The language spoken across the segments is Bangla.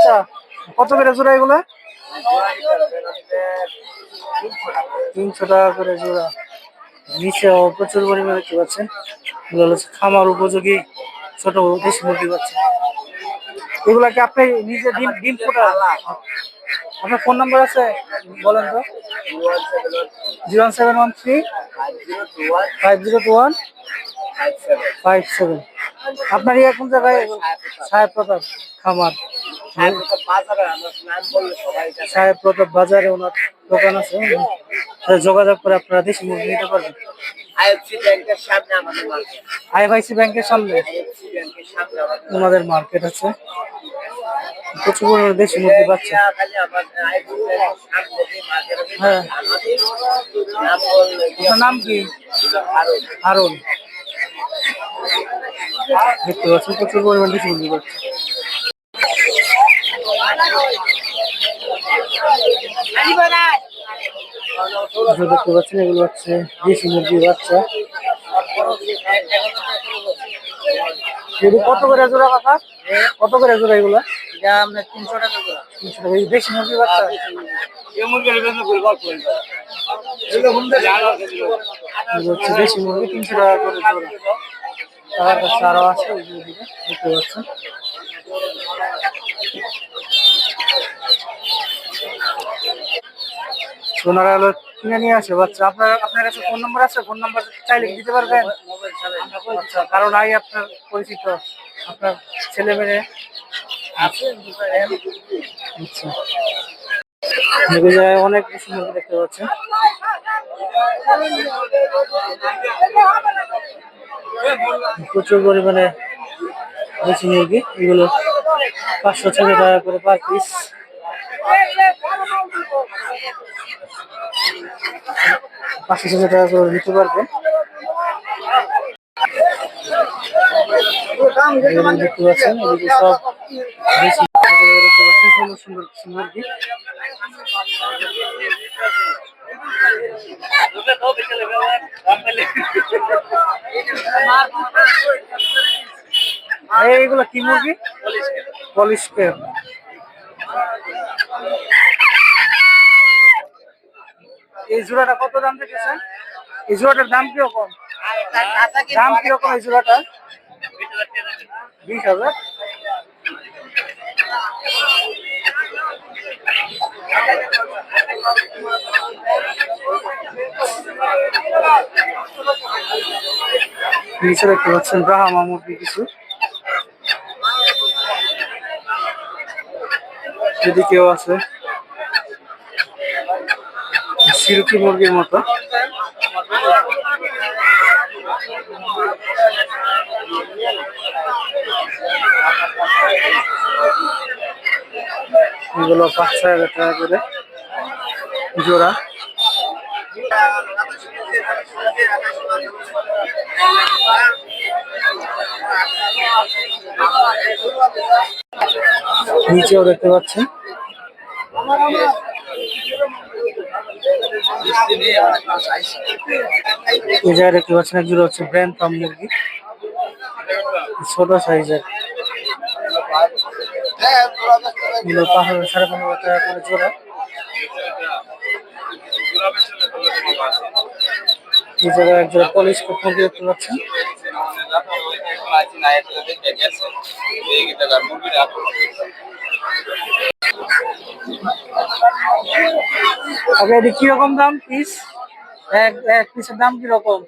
বাচ্চা কত করে জোড়া এগুলো? তিনশো টাকা করে জোড়া। নিচেও প্রচুর পরিমাণে দেখতে পাচ্ছেন। এগুলো হচ্ছে খামার উপযোগী ছোট দেশি মুরগির বাচ্চা এগুলা কি আপনি নিজে ডিম ডিম ফোটা আপনার ফোন নাম্বার আছে? বলেন তো। Zero seven one three. Five zero two one. Five seven আপনার ইয়ে কোন জায়গায়? সাহেব প্রতাপ খামার। সাহেব প্রতাপ বাজারে ওনার দোকান আছে। যোগাযোগ করে আপনারা দেশি মুরগি নিতে পারবেন। আইএফআইসি ব্যাংকের সামনে। ওনাদের মার্কেট আছে। প্রচুর পরিমাণে দেশি মুরগি আছে হ্যাঁ। নাম কি? হারুন। দেখতে পাচ্ছেন প্রচুর পরিমাণে দেশি মুরগি বাচ্চা দেখতে পাচ্ছেন এগুলো হচ্ছে দেশি মুরগির বাচ্চা। এগুলো কত করে জোড়া কাকা কত করে জোড়া এগুলো? আমরা তিনশো টাকা তিনশো টাকা। এই দেশি মুরগির বাচ্চা? দেশি মুরগি তিনশো টাকা করে জোড়া। তার কাছে আরও আছে দেখতে পাচ্ছেন। ওনারা হলো কিনে নিয়ে আসে, বাচ্চা। আপনার আপনার কাছে ফোন নাম্বার আছে? ফোন নাম্বার চাইলে দিতে পারবেন? আচ্ছা কারণ আই আপনার পরিচিত, আপনার ছেলে মেয়ে আচ্ছা। অনেক মুরগি দেখতে পাচ্ছেন। প্রচুর পরিমাণে দেশি মুরগি এগুলো পাঁচশো ছশো টাকা করে পার পিস পাঁচশো ছশো টাকা করে নিতে পারবেন। সব সুন্দর সুন্দর এই, এগুলো কি মুরগি? পলিশ কেপ এই জোড়াটা কত দাম দেখেছেন? এই জোড়াটার দাম কীরকম? দাম কীরকম এই জোড়াটা বিশ হাজার। নিচে দেখতে পাচ্ছেন ব্রাহ্মা মুরগি কিছু? এদিকেও আছে? সিল্কি মুরগির মতো। এগুলো পাঁচ ছয় হাজার টাকা করে জোড়া। নিচেও দেখতে পাচ্ছেন এই জায়গায় দেখতে পাচ্ছেন এক জোড়া হচ্ছে ব্র্যান্ড ফার্ম মুরগি ছোট সাইজের মুরগি দেখতে পাচ্ছেন আগে এটি কীরকম দাম, পিস? এক এক পিসের দাম কীরকম?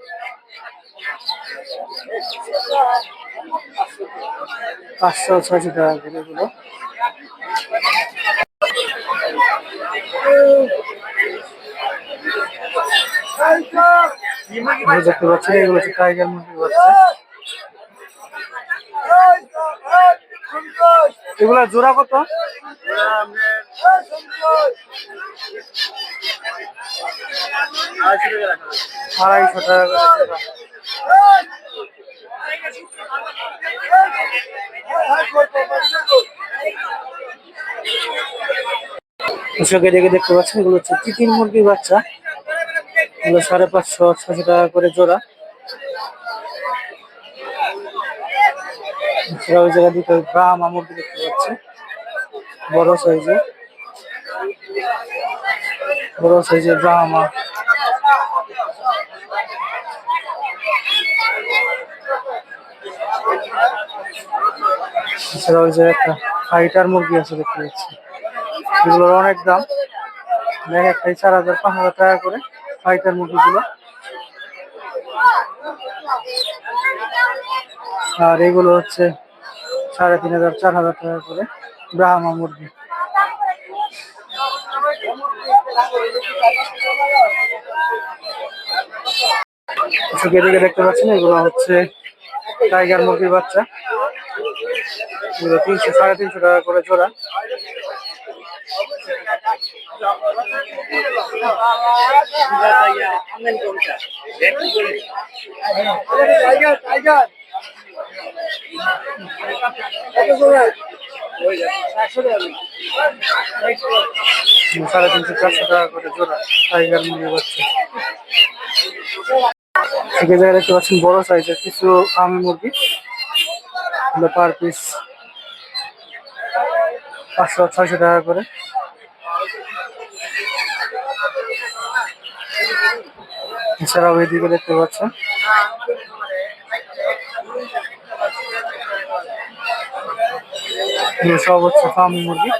পাঁচশো, ছয়শো টাকা করে এগুলো। দেখতে পাচ্ছেন এগুলো হচ্ছে টাইগার মুরগির বাচ্চা এগুলা জোড়া কত? আড়াইশো টাকা এদিকে দেখতে পাচ্ছেন, এগুলো হচ্ছে চিকেন মুরগির বাচ্চা। এগুলো সাড়ে পাঁচশো ছশো টাকা করে জোড়া। এছাড়া ওই জায়গা দিকে ব্রাহ্মা মুরগি দেখতে পাচ্ছি বড় সাইজের বড় সাইজের ব্রাহ্মা এছাড়া ওই যে একটা ফাইটার মুরগি আছে দেখতে পাচ্ছি। এগুলোর অনেক দাম। এক একটাই চার হাজার, পাঁচ হাজার টাকা করে ফাইটার মুরগিগুলো। আর এগুলো হচ্ছে সাড়ে তিন হাজার চার হাজার টাকা করে ব্রাহ্মা মুরগি। দেখতে পাচ্ছেন এগুলো হচ্ছে টাইগার মুরগির বাচ্চা। এগুলো তিনশো সাড়ে তিনশো টাকা করে জোড়া। সাড়ে তিনশো চারশো টাকা করে জোড়া টাইগার মুরগির বাচ্চা থেকে জায়গায় দেখতে পাচ্ছেন বড় সাইজের কিছু আমি মুরগি পার পিস পাঁচশো, ছয়শো টাকা করে। এছাড়াও এইদিকে দেখতে পাচ্ছেন সব হচ্ছে ফার্মি মুরগি।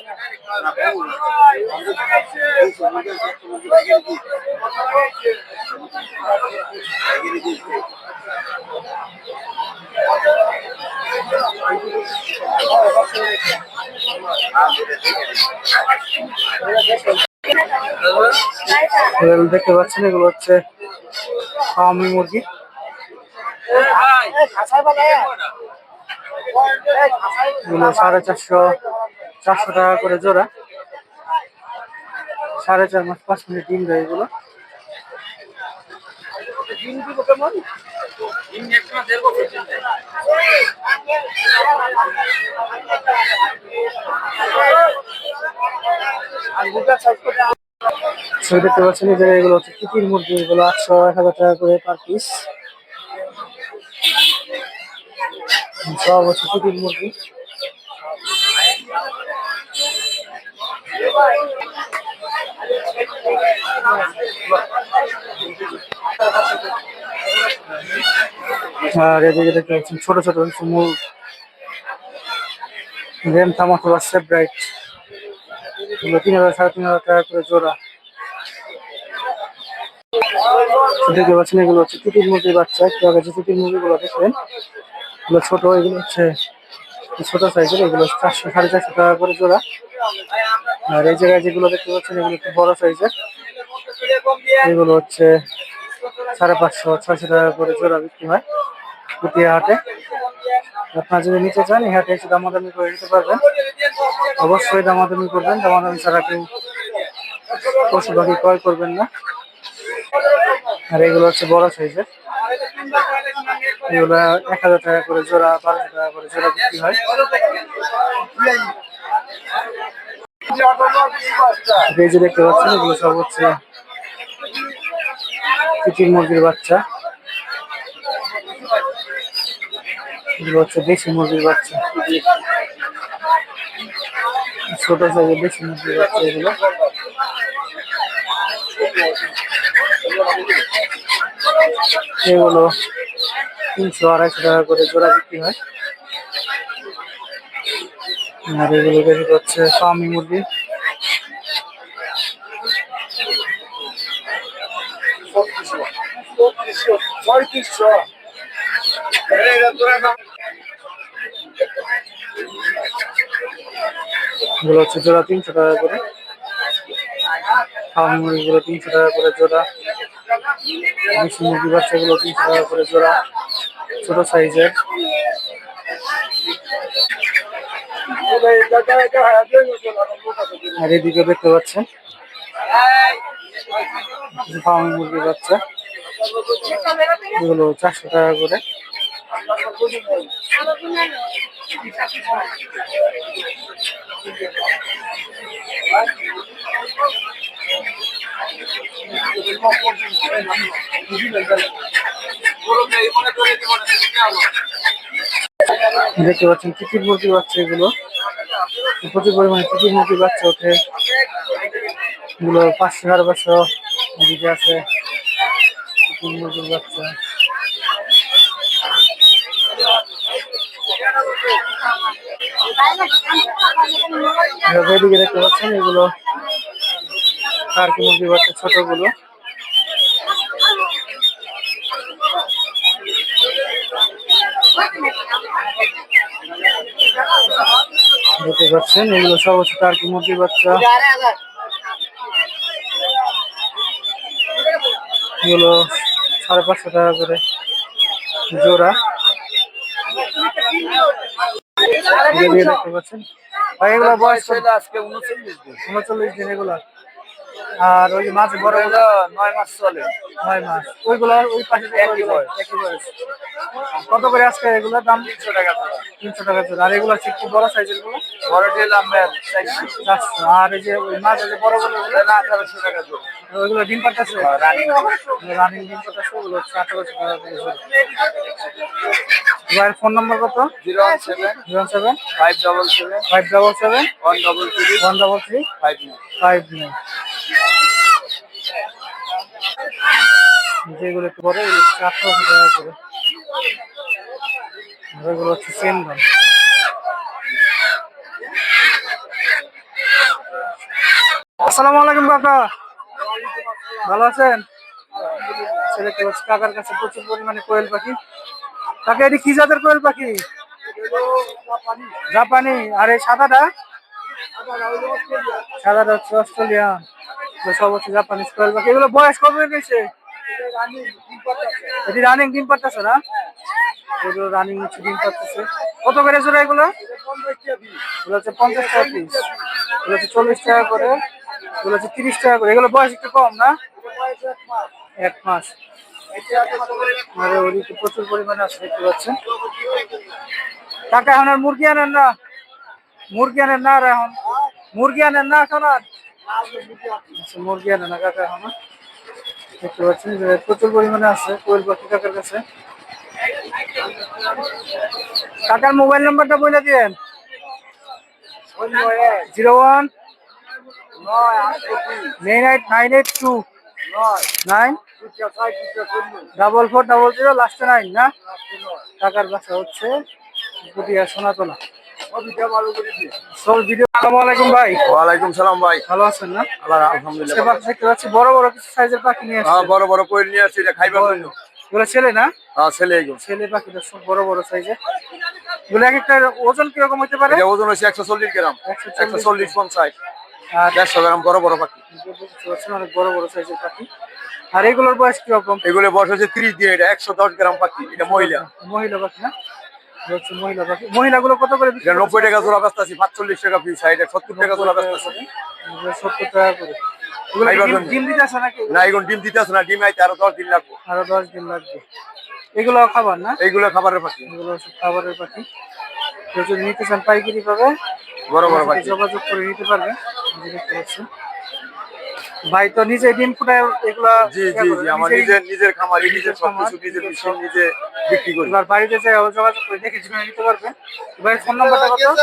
দেখতে পাচ্ছেন এগুলো হচ্ছে ফার্মি মুরগি। এগুলো সাড়ে চারশো চারশো টাকা করে জোড়া। সাড়ে চার মাস, পাঁচ মিনিট ডিম দেয় এগুলো। দেখতে পাচ্ছেন এই এগুলো হচ্ছে তিতির মুরগি, এগুলো আটশো, এক হাজার টাকা করে পার পিস সব হচ্ছে তিতির মুরগি আর এদিকে দেখতে পাচ্ছেন ছোট ছোট মুরগ রেম থাম অথবা সেপ ব্রাইট তিন হাজার, সাড়ে তিন হাজার টাকা করে জোড়া। দেখতে পাচ্ছেন এগুলো হচ্ছে তিতির মুরগির বাচ্চা। একটু আগে যে তিতির মুরগিগুলো দেখলেন এগুলো ছোট, এগুলো হচ্ছে ছোট সাইজের এগুলো চারশো, সাড়ে চারশো টাকা করে জোড়া। আর এই জায়গায় যেগুলো দেখতে পাচ্ছেন, এগুলো একটু বড় সাইজের এগুলো হচ্ছে সাড়ে পাঁচশো, ছয়শো টাকা করে জোড়া বিক্রি হয় পুটিয়া হাটে। আপনারা যদি নিতে চান, এই হাটে এসে দামাদামি করে নিতে পারবেন। অবশ্যই দামাদামি করবেন। দামাদামি ছাড়া কেউ পশু পাখি ক্রয় করবেন না। আর এগুলো হচ্ছে বড় সাইজের এগুলো এক হাজার টাকা করে জোড়া বারোশো টাকা করে জোড়া বিক্রি হয়। এই যে দেখতে পাচ্ছেন, এগুলো সব হচ্ছে চিচির মুরগির বাচ্চা। হচ্ছে দেশি মুরগির বাচ্চা। ছোট সাইজের দেশি মুরগির বাচ্চা এগুলো। এগুলো তিনশো আড়াইশো টাকা করে জোড়া বিক্রি হয়। আর এগুলো বেশি হচ্ছে ফার্মি মুরগি। এগুলো হচ্ছে জোড়া তিনশো টাকা করে। ফার্মি মুরগিগুলো তিনশো টাকা করে জোড়া। দেশি মুরগি বাচ্চাগুলো তিনশো টাকা করে জোড়া ছোট সাইজের। আর এদিকে দেখতে পাচ্ছেন ফার্মি মুরগির বাচ্চা। এগুলো চারশো টাকা করে। দেখতে পাচ্ছেন, টিকিট মুরগির বাচ্চা এগুলো। প্রচুর পরিমাণে টিকিট মুরগির বাচ্চা ওঠে। এগুলো পাঁচশো সাড়ে পাঁচশো এদিকে আছে বাচ্চা। এদিকে দেখতে পাচ্ছেন এগুলো টার্কি মুরগির বাচ্চা ছোটগুলো। দেখতে পাচ্ছেন এগুলো সব হচ্ছে টার্কি মুরগির বাচ্চা। এগুলো সাড়ে পাঁচশো টাকা করে জোড়া। দেখতে পাচ্ছেন। এগুলো বয়স? আজকে উনচল্লিশ দিন। উনচল্লিশ দিন এগুলো। আর ওই মাছ বড় নয় মাস চলে। নয় মাস। ওইগুলো ওই পাশে একই বয়স। একই বয়স। কত করে আজকে এগুলো দাম? তিনশো টাকা তিনশো টাকা জোড়া আর এগুলো হচ্ছে বড় সাইজেরগুলো বড় চারশো চারশো। আর এই যে ওই মাছ যে বড় আঠারোশো টাকা ওইগুলো ডিম পাঠাচ্ছে রানিং। রানিং ডিম পাঠাচ্ছে ওগুলো হচ্ছে আঠারোশো টাকা করে। ফোন নম্বর কত? Zero one seven. Zero seven. Five double seven. Five double seven. One double three. One double three. Five nine. Five nine. একটু টাকা করে। এগুলো হচ্ছে সেম দাম। আসসালামু আলাইকুম, কাকা। ভালো আছেন? ছেলে কাকার কাছে প্রচুর পরিমাণে কোয়েল পাখি। কাকা, এটি কি জাতের কোয়েল পাখি? জাপানি। আর এই সাদাটা? সাদাটা হচ্ছে অস্ট্রেলিয়ান। সব হচ্ছে জাপানিজ কোয়েল পাখি। এগুলো বয়স কবে গেছে এটি রানিং ডিম পারতেছে না? এগুলো রানিং ডিম পারতেছে কত করে জোড়া এগুলো? এগুলো হচ্ছে পঞ্চাশ টাকা পিস এগুলো হচ্ছে চল্লিশ টাকা করে। এগুলো হচ্ছে তিরিশ টাকা করে। এগুলো বয়স একটু কম না? এক মাস। আর প্রচুর পরিমাণে আছে দেখতে পাচ্ছেন। কাকা এখন আর মুরগি আনেন না? মুরগি আনেন না আর এখন? মুরগি আনেন না এখন আর? আচ্ছা, মুরগি আনেন না কাকা এখন। দেখতে পাচ্ছেন যে প্রচুর পরিমাণে আছে কোয়েল পাখি কাকার কাছে। কাকার মোবাইল নাম্বারটা বলে দিয়েন। Zero one nine eight nine eight two nine? Double four double zero, লাস্টে নাইন, না? টাকার বাসা হচ্ছে সোনাতলা। আলাইকুম ভাই। ওয়ালাইকুম সালাম ভাই। ভালো আছেন না? আল্লাহ আলহামদুলিল্লাহ দেখতে পাচ্ছি বড় বড় কিছু সাইজের পাখি নিয়ে আসছে বড় বড় কোয়েল নিয়ে আসছি এটা খাইবার জন্য। এগুলো ছেলে না? হ্যাঁ ছেলে এগুলো। ছেলে পাখিটা সব বড় বড় সাইজের এগুলো এক একটা ওজন কীরকম হতে পারে? এটা ওজন হচ্ছে একশো চল্লিশ গ্রাম। 140 একশো চল্লিশ পঞ্চাশ। আর দেড়শো গ্রাম বড় বড় পাখি। অনেক বড় বড় সাইজের পাখি। আর এগুলোর বয়স কীরকম? এগুলো বয়স হচ্ছে ত্রিশ দিন এটা একশো দশ গ্রাম পাখি এটা মহিলা। মহিলা পাখি না? মহিলা পাখি মহিলাগুলো কত করে নব্বই টাকা জোড়া ব্যস্ত আছি পাঁচচল্লিশ টাকা পিস এটা সত্তর টাকা জোড়া ব্যস্ত আছে। সত্তর টাকা করে। ডিম-। দিতে নাকি? না এখন ডিম দিতে আছে না ডিম আইতে আরও দশ দিন লাগবে। আরও দশ দিন লাগবে। এগুলো খাবার না? খাবারের পাখি। এগুলো খাবারের পাখি। কেউ যদি নিতে চান পাইকারি পাবে বড় বড় পাখি। যোগাযোগ করে নিতে পারবেন। দেখতে পাচ্ছেন। ভাই তো নিজে ডিম ফুটায় এগুলা জি জি জি আমার নিজের নিজের খামারি নিজের সবকিছু নিজের নিজের মেশিন নিজে বিক্রি করি। আর বাড়িতে যে যোগাযোগ করে দেখে শুনে নিতে পারবেন ভাই ফোন নাম্বারটা কত?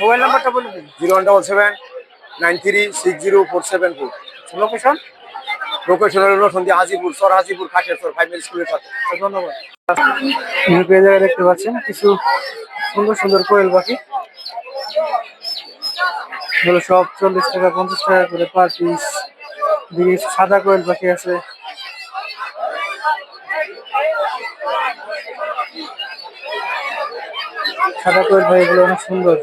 মোবাইল নাম্বারটা বলে দিন। Zero one double seven nine three six zero four seven four location location হলো সন্ধি হাজিপুর সর হাজিপুর খাটের সর ফাইভ স্কুলের সাথে। ধন্যবাদ। এই জায়গায় দেখতে পাচ্ছেন কিছু সুন্দর সুন্দর কোয়েল পাখি। এগুলো সব চল্লিশ টাকা, পঞ্চাশ টাকা করে পার পিস দিকে সাদা কোয়েল পাখি আছে। সাদা কোয়েল পাখি এগুলো অনেক সুন্দর।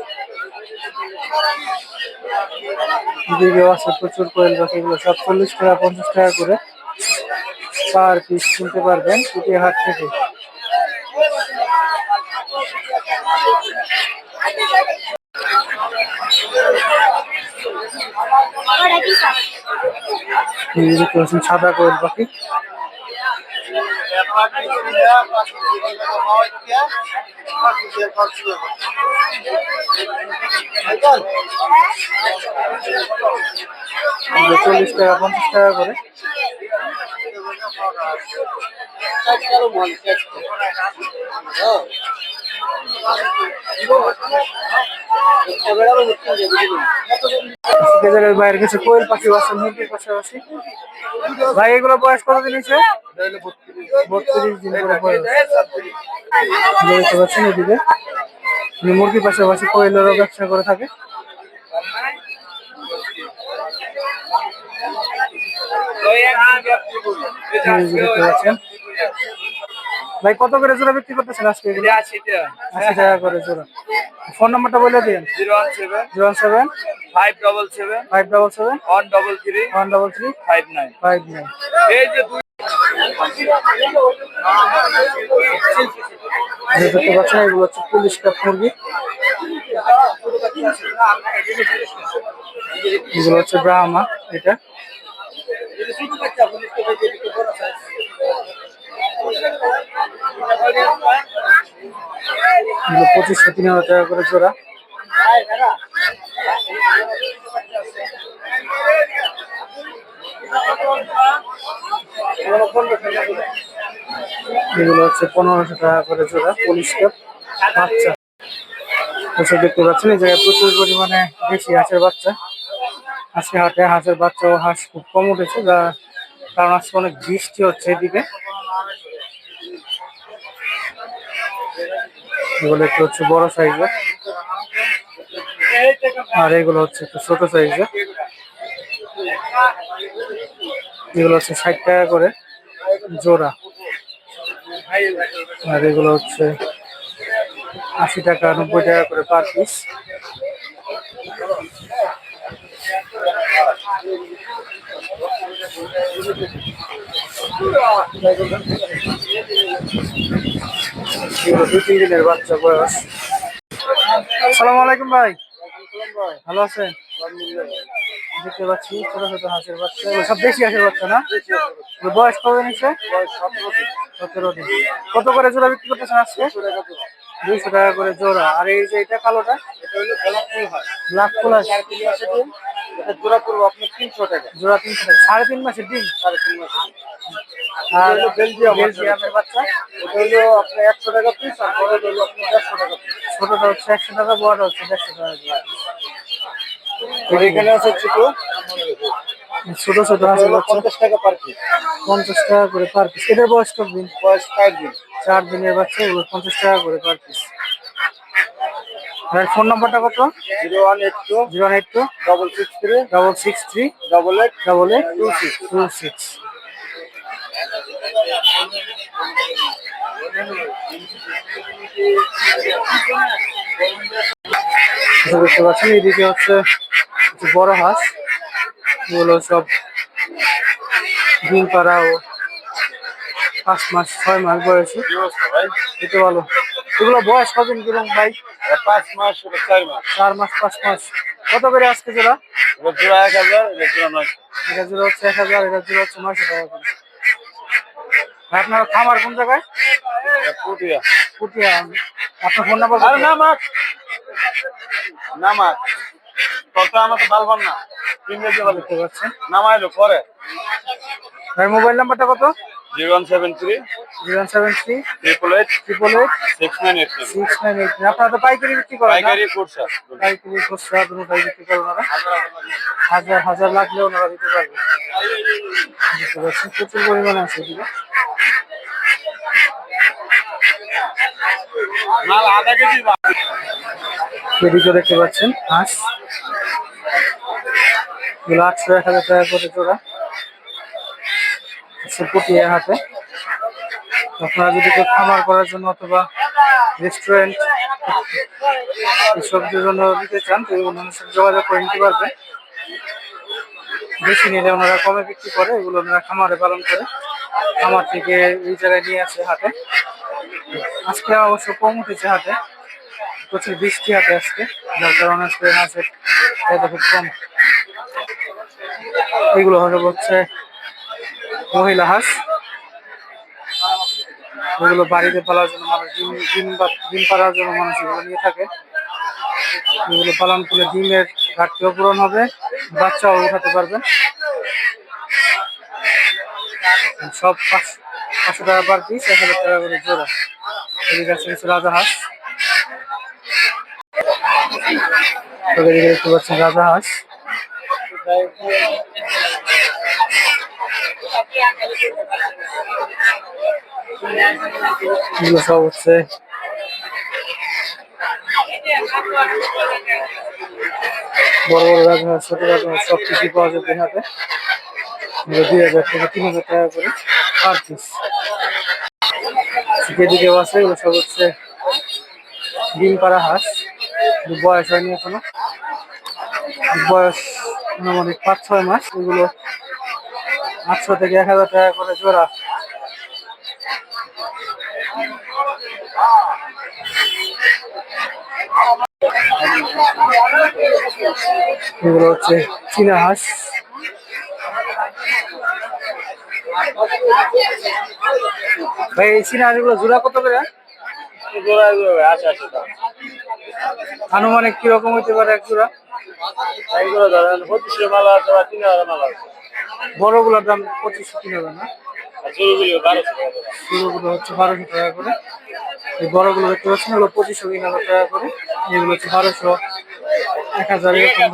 দিকেও আছে প্রচুর কোয়েল পাখি এগুলো সব চল্লিশ টাকা, পঞ্চাশ টাকা করে পার পিস কিনতে পারবেন পুটিয়া হাট থেকে। দেখতে পাচ্ছেন সাদা কোয়েল পাখি। চল্লিশ টাকা পঞ্চাশ টাকা করে। বাইরে কিছু কোয়েল পাখি আছে, মুরগির পাশাপাশি। ভাই এগুলো বয়স হয়েছে? বত্রিশ দিন করে বয়স। এদিকে? মুরগির পাশাপাশি কোয়েলেরও ব্যবসা করে থাকে। দেখতে পাচ্ছেন ভাই কত করে জোড়া বিক্রি করতেছেন আজকে আশি টাকা করে জোড়া। ফোন নাম্বারটা বলে দিন। Zero one seven. Zero one seven. Five double seven. Five double seven. One double three. One double three. Five nine. Five nine. এই যে দুই দেখতে পাচ্ছেন এগুলো হচ্ছে পুলিশ কাপ মুরগি। এগুলো হচ্ছে ব্রাহ্মা এটা। পঁচিশশো তিন হাজার টাকা করে জোড়া। এগুলো হচ্ছে পনেরোশো টাকা করে জোড়া, পুলিশ কাপ, বাচ্চা। এসব দেখতে পাচ্ছেন, এই জায়গায় প্রচুর পরিমাণে বেশি হাঁসের বাচ্চা। আজকে হাটে হাঁসের বাচ্চা ও হাঁস খুব কম উঠেছে, যা কারণ আজকে অনেক বৃষ্টি হচ্ছে এদিকে। এগুলো একটু হচ্ছে বড় সাইজের। আর এগুলো হচ্ছে একটু ছোট সাইজের। এগুলো হচ্ছে ষাট টাকা করে জোড়া। আর এগুলো হচ্ছে আশি টাকা, নব্বই টাকা করে পার পিস। এগুলো দুই তিন দিনের বাচ্চা বয়স। সালাম আলাইকুম ভাই। ভালো আছেন? দেখতে পাচ্ছি ছোট ছোট হাঁসের বাচ্চা। সব দেশি হাঁসের বাচ্চা না? বয়স কত নিচ্ছে সতেরো দিন। কত করে জোড়া বিক্রি করতেছেন আজকে? দুইশো টাকা করে জোড়া। আর এই যে এটা কালোটা? ব্ল্যাক ফুল আছে জোড়া পড়ব আপনার তিনশো টাকা। জোড়া তিনশো টাকা। সাড়ে তিন মাসের দিন সাড়ে তিন মাস আর বেলজিয়াম বেলজিয়ামের বাচ্চা। ওটা হলো আপনার একশো টাকা পিস আর বড় হলো আপনার দেড়শো টাকা ছোটটা হচ্ছে একশো টাকা বড়টা হচ্ছে দেড়শো টাকা। এখানে আছে ছোট ছোট ছোট পঞ্চাশ টাকা পার পিস পঞ্চাশ টাকা করে পার পিস এটার বয়স দিন? বয়স চার দিন। চার দিনের বাচ্চা এগুলো পঞ্চাশ টাকা করে পার পিস আর ফোন নাম্বারটা কত? Zero one eight two zero eight two double six three double six three double eight double eight two six two six দেখতে পাচ্ছেন এইদিকে হচ্ছে কিছু বড় হাঁস এগুলো সব ডিম পাড়া ও পাঁচ মাস ছয় মাস বয়সী। এটা ভালো। এগুলো বয়স কদিন কীরকম ভাই? পাঁচ মাস চার মাস। চার মাস পাঁচ মাস। কত করে আজকে জোড়া? জোড়া এক হাজার এটা জোড়া নয়শো। এটা জোড়া হচ্ছে এক হাজার এটা জোড়া হচ্ছে নয়শো টাকা করে। আপনার খামার কোন জায়গায়? এটা পুটিয়া। পুটিয়া। আপনার ফোন নাম্বার আরে না না আমার তো না। ইংরেজি নামাইলো পরে। ভাই মোবাইল নাম্বারটা কত? Zero one seven three zero seven three triple eight triple eight six nine eight six nine eight আপনারা তো পাইকারি বিক্রি করেন? পাইকারি কোর্সা পাইকারি খুচরা দুটাই বিক্রি করেন ওনারা হাজার হাজার লাগলে ওনারা দিতে পারবে। দেখতে পাচ্ছেন প্রচুর পরিমাণে আছে এদিকে মাল আধা কেজি এদিকে দেখতে পাচ্ছেন হাঁস। এগুলো আটশো এক হাজার টাকা করে জোড়া। পটিয়া হাতে। আপনারা যদি কেউ খামার করার জন্য অথবা রেস্টুরেন্ট এসব জন্য দিতে চান, তো ওনাদের সাথে যোগাযোগ করে নিতে পারবে বেশি নিলে ওনারা কমে বিক্রি করে, এগুলো ওনারা খামারে পালন করে। খামার থেকে এই জায়গায় নিয়ে আসে হাটে। আজকে অবশ্য কম উঠেছে হাটে। প্রচুর বৃষ্টি হাতে আজকে, যার কারণে আজকে চাহিদা খুব কম। এগুলো হলো হচ্ছে মহিলা হাঁস। এগুলো বাড়িতে পালার জন্য মানুষ ডিম ডিম বা- ডিম পাড়ার জন্য মানুষ এগুলো নিয়ে থাকে। এগুলো পালন করলে ডিমের ঘাটতিও পূরণ হবে, বাচ্চাও উঠাতে পারবে। সব পাঁচ- পাঁচশো টাকা পার পিস এক হাজার টাকা করে জোড়া। এদিকে আছে কিছু রাজা হাঁস। এদিকে দেখতে পাচ্ছেন রাজা হাঁস। এগুলো সব হচ্ছে বড় বড় রাজহাঁস ছোট রাজহাঁস সব কিছু পাওয়া যাবে হাতে দুই হাজার থেকে তিন হাজার টাকা করে পার পিস যেদিকেও আছে, এগুলো সব হচ্ছে ডিম পাড়া হাঁস বয়স হয়নি এখনও। বয়স মোটামুটি পাঁচ ছয় মাস। এগুলো আটশো থেকে এক হাজার টাকা করে জোড়া। এগুলো হচ্ছে চীনা হাঁস। ভাই এই চীনা হাঁসগুলো জোড়া কত করে? জোড়া আসে দাম আনুমানিক কীরকম হইতে পারে এক জোড়া? এইগুলো ধরেন পঁচিশশো মালা আছে বা তিন হাজার মালা আছে। বড়গুলোর দাম পঁচিশশো কিলো হবে না। ছোটগুলো হচ্ছে বারোশো টাকা করে। এই বড়গুলো দেখতে পাচ্ছেন হলো পঁচিশশো হাজার টাকা করে। এগুলো হচ্ছে বারোশো এক হাজার এরকম